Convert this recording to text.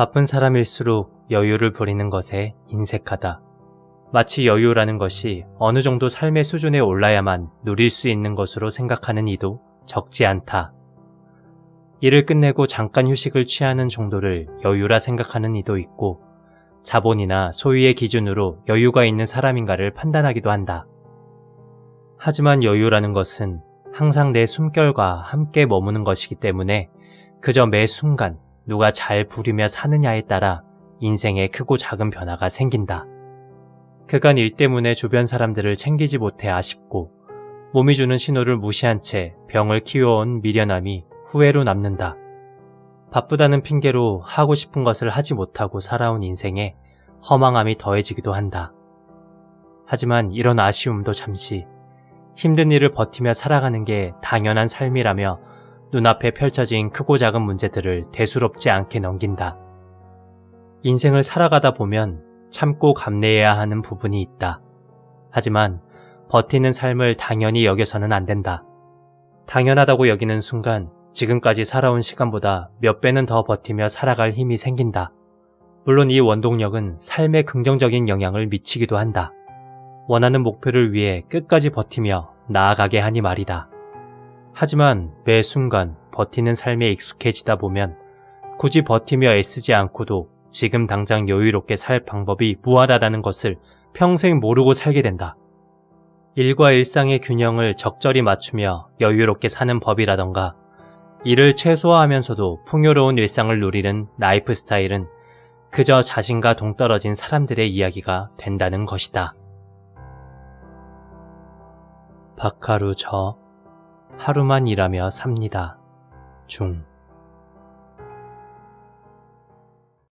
바쁜 사람일수록 여유를 부리는 것에 인색하다. 마치 여유라는 것이 어느 정도 삶의 수준에 올라야만 누릴 수 있는 것으로 생각하는 이도 적지 않다. 일을 끝내고 잠깐 휴식을 취하는 정도를 여유라 생각하는 이도 있고, 자본이나 소유의 기준으로 여유가 있는 사람인가를 판단하기도 한다. 하지만 여유라는 것은 항상 내 숨결과 함께 머무는 것이기 때문에 그저 매 순간 누가 잘 부리며 사느냐에 따라 인생에 크고 작은 변화가 생긴다. 그간 일 때문에 주변 사람들을 챙기지 못해 아쉽고 몸이 주는 신호를 무시한 채 병을 키워온 미련함이 후회로 남는다. 바쁘다는 핑계로 하고 싶은 것을 하지 못하고 살아온 인생에 허망함이 더해지기도 한다. 하지만 이런 아쉬움도 잠시 힘든 일을 버티며 살아가는 게 당연한 삶이라며 눈앞에 펼쳐진 크고 작은 문제들을 대수롭지 않게 넘긴다. 인생을 살아가다 보면 참고 감내해야 하는 부분이 있다. 하지만 버티는 삶을 당연히 여겨서는 안 된다. 당연하다고 여기는 순간 지금까지 살아온 시간보다 몇 배는 더 버티며 살아갈 힘이 생긴다. 물론 이 원동력은 삶에 긍정적인 영향을 미치기도 한다. 원하는 목표를 위해 끝까지 버티며 나아가게 하니 말이다. 하지만 매 순간 버티는 삶에 익숙해지다 보면 굳이 버티며 애쓰지 않고도 지금 당장 여유롭게 살 방법이 무한하다는 것을 평생 모르고 살게 된다. 일과 일상의 균형을 적절히 맞추며 여유롭게 사는 법이라던가 일을 최소화하면서도 풍요로운 일상을 누리는 라이프 스타일은 그저 자신과 동떨어진 사람들의 이야기가 된다는 것이다. 박하루 저 하루만 일하며 삽니다. 중